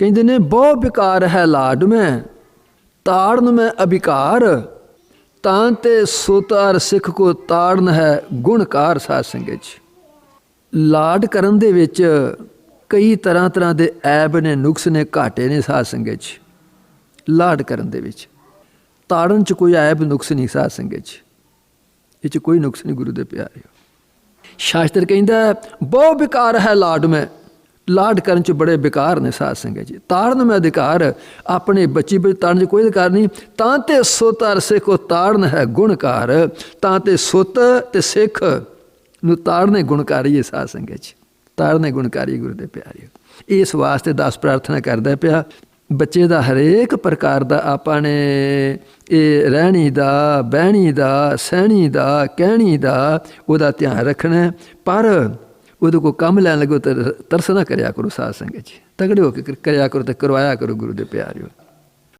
ਕਹਿੰਦੇ ਨੇ, ਬਹੁ ਵਿਕਾਰ ਹੈ ਲਾਡ ਮੈਂ, ਤਾੜਨ ਮੈਂ ਅਭਿਕਾਰ, ਤਾਂ ਤੇ ਸੁਤਾਰ ਸਿੱਖ ਕੋ ਤਾੜਨ ਹੈ ਗੁਣਕਾਰ ਸਾਧ ਸੰਗਤ ਚ ਲਾਡ ਕਰਨ ਦੇ ਵਿੱਚ ਕਈ ਤਰ੍ਹਾਂ ਤਰ੍ਹਾਂ ਦੇ ਐਬ ਨੇ, ਨੁਕਸ ਨੇ, ਘਾਟੇ ਨੇ ਸਾਧ ਸੰਗਤ ਚ ਲਾਡ ਕਰਨ ਦੇ ਵਿੱਚ। ਤਾੜਨ ਚ ਕੋਈ ਐਬ, ਨੁਕਸ ਨਹੀਂ ਸਾਧ ਸੰਗਤ ਚ ਇਹ ਚ ਕੋਈ ਨੁਕਸ ਨਹੀਂ ਗੁਰੂ ਦੇ ਪਿਆਰਿਓ ਸ਼ਾਸਤਰ ਕਹਿੰਦਾ ਬਹੁ ਵਿਕਾਰ ਹੈ ਲਾਡ ਮੈਂ ਲਾਡ ਕਰਨ ਚ ਬੜੇ ਬੇਕਾਰ ਨੇ ਸਾਧ ਸੰਗਤ ਜੀ। ਤਾੜਨ ਮੈਂ ਅਧਿਕਾਰ, ਆਪਣੇ ਬੱਚੀ ਵਿੱਚ ਤਾੜਨ ਚ ਕੋਈ ਅਧਿਕਾਰ ਨਹੀਂ। ਤਾਂ ਤੇ ਸੁਤ ਅਰ ਸਿੱਖ ਕੋ ਤਾੜਨ ਹੈ ਗੁਣਕਾਰ। ਤਾਂ ਤੇ ਸੁਤ ਤੇ ਸਿੱਖ ਨੂੰ ਤਾੜਨੇ ਗੁਣਕਾਰੀ ਹੈ ਸਾਧ ਸੰਗਤ ਜੀ। ਤਾੜਨੇ ਗੁਣਕਾਰੀ ਗੁਰੂ ਦੇ ਪਿਆਰਿਓ ਇਸ ਵਾਸਤੇ ਦਾਸ ਪ੍ਰਾਰਥਨਾ ਕਰਦਾ ਪਿਆ, ਬੱਚੇ ਦਾ ਹਰੇਕ ਪ੍ਰਕਾਰ ਦਾ ਆਪਾਂ ਨੇ ਇਹ ਰਹਿਣੀ ਦਾ, ਬਹਿਣੀ ਦਾ, ਸਹਿਣੀ ਦਾ, ਕਹਿਣੀ ਦਾ, ਉਹਦਾ ਧਿਆਨ ਰੱਖਣਾ ਪਰ ਉਹਦੇ ਕੋ ਕੰਮ ਲੈਣ ਲੱਗੋ ਤਾਂ ਤਰਸ ਨਾ ਕਰਿਆ ਕਰੋ ਸਾਧ ਸੰਗਤ ਜੀ ਤਗੜੇ ਹੋ ਕੇ ਕਰਿਆ ਕਰੋ ਤੇ ਕਰਵਾਇਆ ਕਰੋ ਗੁਰੂ ਦੇ ਪਿਆਰਿਓ